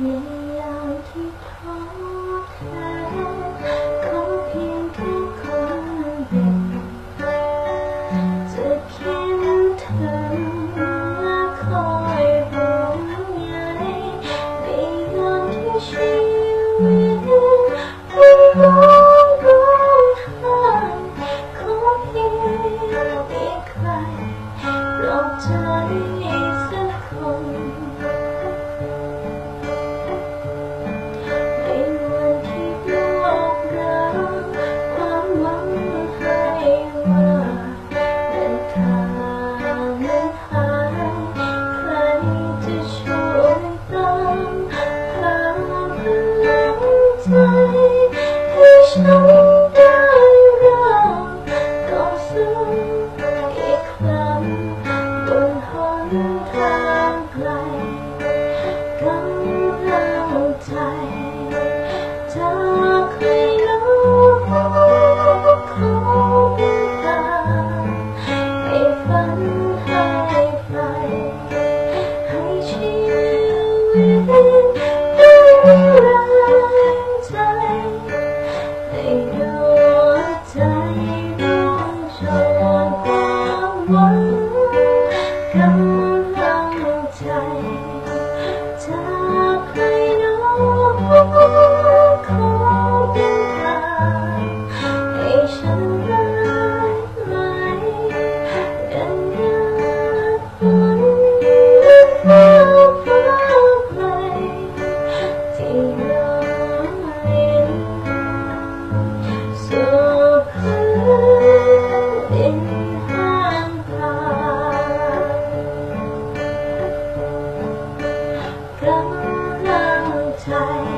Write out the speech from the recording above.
ยามที่ท้อแท้ขอเพียงแค่คนเดียวจะเคียเธอและคอยห่วงใยในยามที่ชีวิตไม่ร้องร้องไห้ขดีใครปลอบใจ 依然在，没有我在，着我。time.